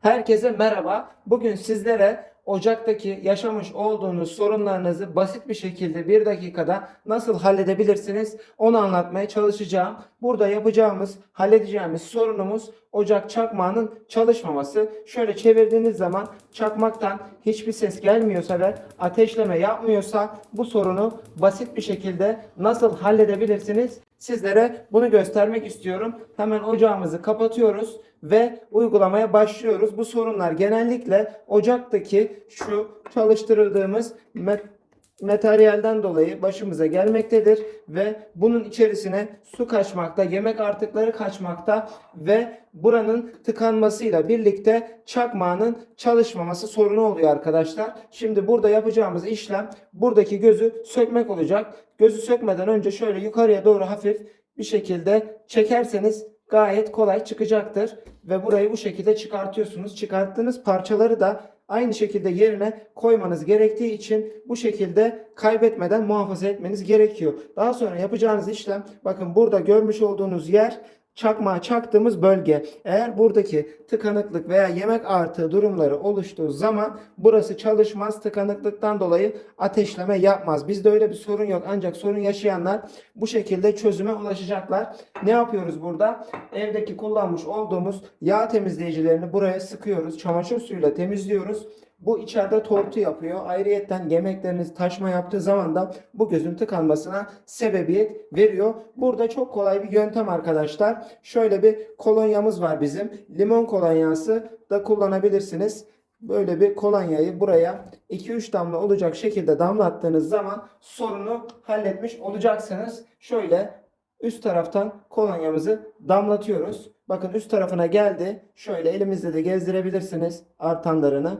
Herkese merhaba. Bugün sizlere ocaktaki yaşamış olduğunuz sorunlarınızı basit bir şekilde bir dakikada nasıl halledebilirsiniz onu anlatmaya çalışacağım. Burada yapacağımız, halledeceğimiz sorunumuz ocak çakmağının çalışmaması. Şöyle çevirdiğiniz zaman çakmaktan hiçbir ses gelmiyorsa ve ateşleme yapmıyorsa bu sorunu basit bir şekilde nasıl halledebilirsiniz? Sizlere bunu göstermek istiyorum. Hemen ocağımızı kapatıyoruz ve uygulamaya başlıyoruz. Bu sorunlar genellikle ocaktaki şu çalıştırıldığımız met- materyalden dolayı başımıza gelmektedir ve bunun içerisine su kaçmakta, yemek artıkları kaçmakta ve buranın tıkanmasıyla birlikte çakmağının çalışmaması sorunu oluyor arkadaşlar. Şimdi burada yapacağımız işlem buradaki gözü sökmek olacak. Gözü sökmeden önce şöyle yukarıya doğru hafif bir şekilde çekerseniz gayet kolay çıkacaktır ve burayı bu şekilde çıkartıyorsunuz. Çıkarttığınız parçaları da aynı şekilde yerine koymanız gerektiği için bu şekilde kaybetmeden muhafaza etmeniz gerekiyor. Daha sonra yapacağınız işlem bakın burada görmüş olduğunuz yer çakmağa çaktığımız bölge. Eğer buradaki tıkanıklık veya yemek artığı durumları oluştuğu zaman burası çalışmaz. Tıkanıklıktan dolayı ateşleme yapmaz. Bizde öyle bir sorun yok. Ancak sorun yaşayanlar bu şekilde çözüme ulaşacaklar. Ne yapıyoruz burada? Evdeki kullanmış olduğumuz yağ temizleyicilerini buraya sıkıyoruz. Çamaşır suyuyla temizliyoruz. Bu içeride tortu yapıyor. Ayrıyetten yemekleriniz taşma yaptığı zaman da bu gözün tıkanmasına sebebiyet veriyor. Burada çok kolay bir yöntem arkadaşlar. Şöyle bir kolonyamız var bizim. Limon kolonyası da kullanabilirsiniz. Böyle bir kolonyayı buraya 2-3 damla olacak şekilde damlattığınız zaman sorunu halletmiş olacaksınız. Şöyle üst taraftan kolonyamızı damlatıyoruz. Bakın üst tarafına geldi. Şöyle elimizle de gezdirebilirsiniz artanlarını.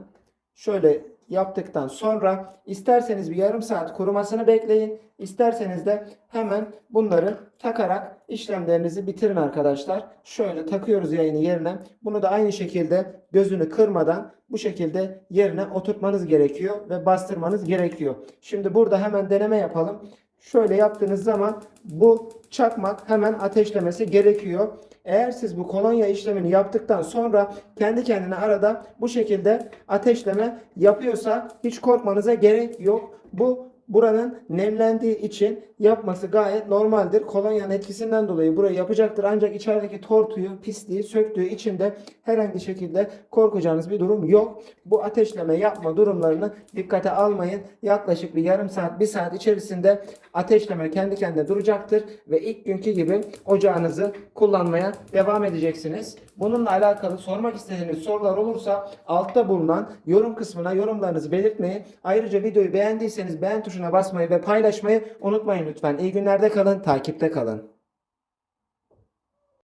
Şöyle yaptıktan sonra isterseniz bir yarım saat kurumasını bekleyin. İsterseniz de hemen bunları takarak işlemlerinizi bitirin arkadaşlar. Şöyle takıyoruz yayını yerine. Bunu da aynı şekilde gözünü kırmadan bu şekilde yerine oturtmanız gerekiyor ve bastırmanız gerekiyor. Şimdi burada hemen deneme yapalım. Şöyle yaptığınız zaman bu çakmak hemen ateşlemesi gerekiyor. Eğer siz bu kolonya işlemini yaptıktan sonra kendi kendine arada bu şekilde ateşleme yapıyorsa hiç korkmanıza gerek yok. Bu buranın nemlendiği için yapması gayet normaldir. Kolonyanın etkisinden dolayı burayı yapacaktır. Ancak içerideki tortuyu, pisliği söktüğü için de herhangi şekilde korkacağınız bir durum yok. Bu ateşleme yapma durumlarını dikkate almayın. Yaklaşık bir yarım saat, bir saat içerisinde ateşleme kendi kendine duracaktır ve ilk günkü gibi ocağınızı kullanmaya devam edeceksiniz. Bununla alakalı sormak istediğiniz sorular olursa altta bulunan yorum kısmına yorumlarınızı belirtmeyi, ayrıca videoyu beğendiyseniz beğen tuşuna basmayı ve paylaşmayı unutmayın lütfen. İyi günlerde kalın, takipte kalın.